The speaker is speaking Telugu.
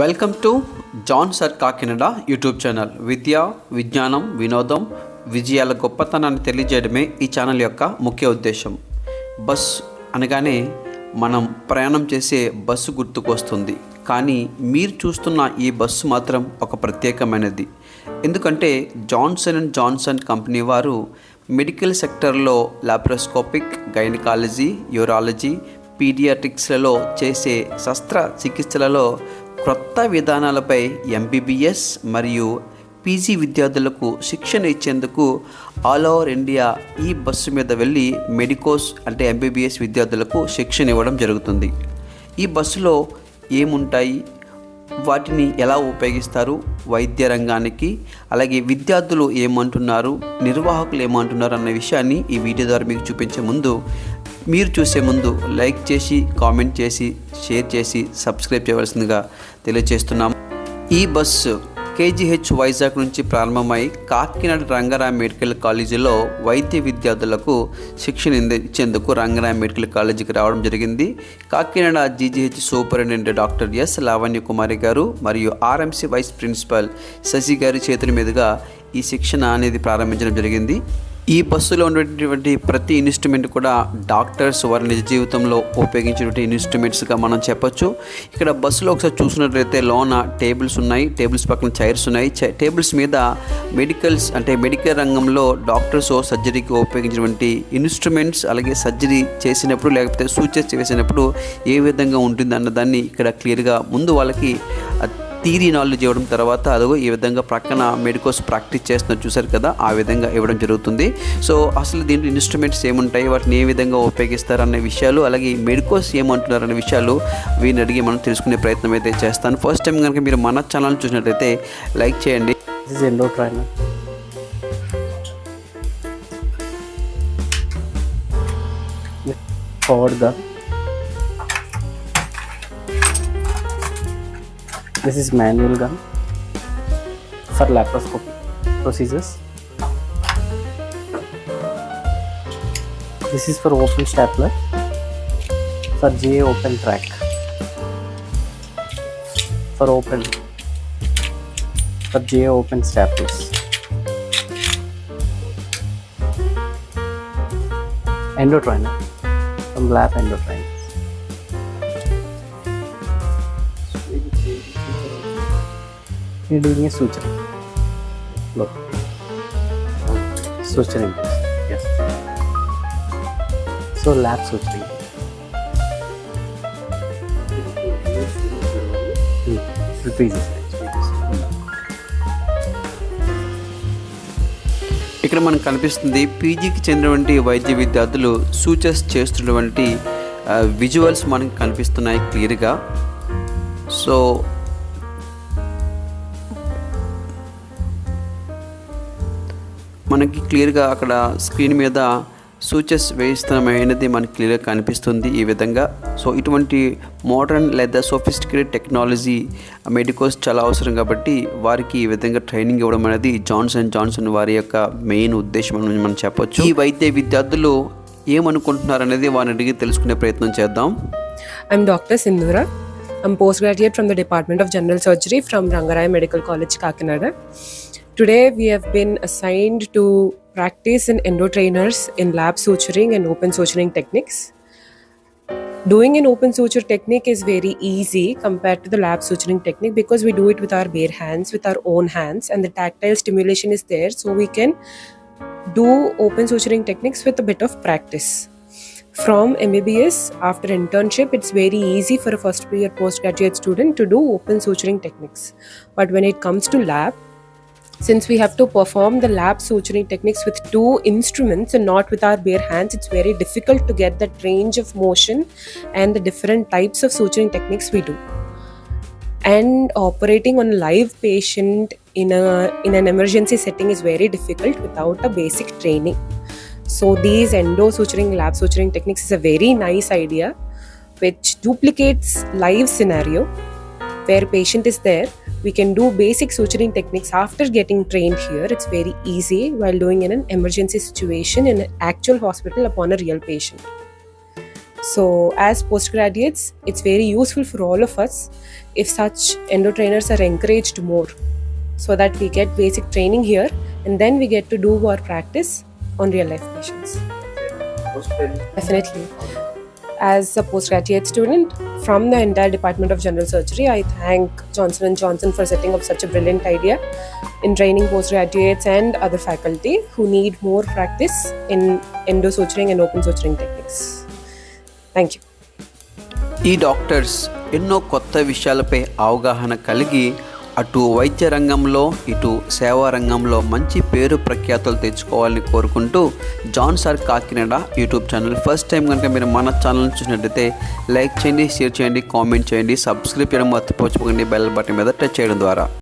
Welcome to John sir Kakinada YouTube channel విద్య విజ్ఞానం వినోదం విజయాల గొప్పతనాన్ని తెలియజేయడమే ఈ ఛానల్ యొక్క ముఖ్య ఉద్దేశం. బస్ అనగానే మనం ప్రయాణం చేసే బస్సు గుర్తుకొస్తుంది కానీ మీరు చూస్తున్న ఈ బస్సు మాత్రం ఒక ప్రత్యేకమైనది. ఎందుకంటే జాన్సన్ అండ్ జాన్సన్ కంపెనీ వారు మెడికల్ సెక్టర్లో లాప్రోస్కోపిక్ గైనకాలజీ యూరాలజీ పీడియాటిక్స్లలో చేసే శస్త్ర చికిత్సలలో క్రొత్త విధానాలపై ఎంబీబీఎస్ మరియు పీజీ విద్యార్థులకు శిక్షణ ఇచ్చేందుకు ఆల్ ఓవర్ ఇండియా ఈ బస్సు మీద వెళ్ళి మెడికోస్ అంటే ఎంబీబీఎస్ విద్యార్థులకు శిక్షణ ఇవ్వడం జరుగుతుంది. ఈ బస్సులో ఏముంటాయి? వాటిని ఎలా ఉపయోగిస్తారు? వైద్య రంగానికి అలాగే విద్యార్థులు ఏమంటున్నారు? నిర్వాహకులు ఏమంటున్నారు? అన్న విషయాన్ని ఈ వీడియో ద్వారా మీకు చూపించే ముందు మీరు చూసే ముందు లైక్ చేసి కామెంట్ చేసి షేర్ చేసి సబ్స్క్రైబ్ చేయవలసిందిగా తెలియజేస్తున్నాం. ఈ బస్సు కేజీహెచ్ వైజాగ్ నుంచి ప్రారంభమై కాకినాడ రంగారావు మెడికల్ కాలేజీలో వైద్య విద్యార్థులకు శిక్షణ ఇచ్చేందుకు రంగారావు మెడికల్ కాలేజీకి రావడం జరిగింది. Kakinada GGH superintendent doctor S Lavanya Kumari garu మరియు ఆర్ఎంసీ వైస్ ప్రిన్సిపల్ శశి గారి చేతుల మీదుగా ఈ శిక్షణ అనేది ప్రారంభించడం జరిగింది. ఈ బస్సులో ఉన్నటువంటి ప్రతి ఇన్స్ట్రుమెంట్ కూడా డాక్టర్స్ వారి నిజ జీవితంలో ఉపయోగించినటువంటి ఇన్స్ట్రుమెంట్స్గా మనం చెప్పొచ్చు. ఇక్కడ బస్సులో ఒకసారి చూసినట్లయితే లోన టేబుల్స్ ఉన్నాయి. టేబుల్స్ పక్కన చైర్స్ ఉన్నాయి. చై- టేబుల్స్ మీద మెడికల్స్ అంటే మెడికల్ రంగంలో డాక్టర్స్ సర్జరీకి ఉపయోగించినటువంటి ఇన్స్ట్రుమెంట్స్ అలాగే సర్జరీ చేసినప్పుడు లేకపోతే సూచన చేసినప్పుడు ఏ విధంగా ఉంటుంది అన్న దాన్ని ఇక్కడ క్లియర్గా ముందు వాళ్ళకి థీరీ నాలెడ్జ్ ఇవ్వడం తర్వాత అదిగో ఈ విధంగా ప్రక్కన మెడికోస్ ప్రాక్టీస్ చేస్తున్న చూసారు కదా ఆ విధంగా ఇవ్వడం జరుగుతుంది. సో అసలు దీంట్లో ఇన్స్ట్రుమెంట్స్ ఏముంటాయి? వాటిని ఏ విధంగా ఉపయోగిస్తారు అనే విషయాలు అలాగే మెడికోస్ ఏమంటున్నారు అనే విషయాలు వీరిని అడిగి మనం తెలుసుకునే ప్రయత్నం అయితే చేస్తాను. ఫస్ట్ టైం కనుక మీరు మన ఛానల్ చూసినట్లయితే లైక్ చేయండి. This is. Forward. This is manual gun for laparoscopy procedures. This is for open stapler for GA open track for open for GA open staplers. Endotrainer from lab endotrainer. You're సూచన సూచన suture. Look. Suturing. Hmm. ఇక్కడ మనకు కనిపిస్తుంది పీజీకి చెందినటువంటి వైద్య విద్యార్థులు సూచస్ చేస్తున్నటువంటి విజువల్స్ మనకు కనిపిస్తున్నాయి క్లియర్గా సో మనకి క్లియర్గా అక్కడ స్క్రీన్ మీద సూచెస్ వేయిస్తున్నమైనది మనకి క్లియర్గా కనిపిస్తుంది ఈ విధంగా. సో ఇటువంటి మోడర్న్ లేదా సోఫిస్టికేటెడ్ టెక్నాలజీ మెడికోస్ చాలా అవసరం కాబట్టి వారికి ఈ విధంగా ట్రైనింగ్ ఇవ్వడం అనేది జాన్సన్ జాన్సన్ వారి యొక్క మెయిన్ ఉద్దేశం అని మనం చెప్పొచ్చు. ఈ వైద్య విద్యార్థులు ఏమనుకుంటున్నారు అనేది వారిని అడిగి తెలుసుకునే ప్రయత్నం చేద్దాం. I am doctor Sindhura I'm post graduate from the department of general surgery from Rangaraya medical college Kakinada Today, we have been assigned to practice in endo trainers in lab suturing and open suturing techniques. Doing an open suture technique is very easy compared to the lab suturing technique because we do it with our bare hands, with our own hands, and the tactile stimulation is there, so we can do open suturing techniques with a bit of practice. From MBBS, after internship, it's very easy for a first year postgraduate student to do open suturing techniques. But when it comes to lab, since we have to perform the lab suturing techniques with two instruments and not with our bare hands, it's very difficult to get that range of motion and the different types of suturing techniques we do. And operating on a live patient in a in an emergency setting is very difficult without a basic training. So these endo suturing, lab suturing techniques is a very nice idea, which duplicates live scenario where patient is there. We can do basic suturing techniques after getting trained here. It's very easy while doing in an emergency situation in an actual hospital upon a real patient. So, as postgraduates, it's very useful for all of us if such endo trainers are encouraged more so that we get basic training here and then we get to do our practice on real life patients. Definitely. As a postgraduate student from the entire Department of General Surgery, I thank Johnson & Johnson for setting up such a brilliant idea in training postgraduates and other faculty who need more practice in endo suturing and open suturing techniques. Thank you. ఈ డాక్టర్స్ ఎన్నో కొత్త విషయాలపై అవగాహన కలిగి అటు వైద్య రంగంలో ఇటు సేవా రంగంలో మంచి పేరు ప్రఖ్యాతులు తెచ్చుకోవాలని కోరుకుంటూ John sir Kakinada YouTube channel. First time కనుక మీరు మన ఛానల్ చూసినట్టయితే లైక్ చేయండి షేర్ చేయండి కామెంట్ చేయండి సబ్స్క్రైబ్ చేయడం మర్చిపోవచ్చుకోండి బెల్ బటన్ మీద టచ్ చేయడం ద్వారా.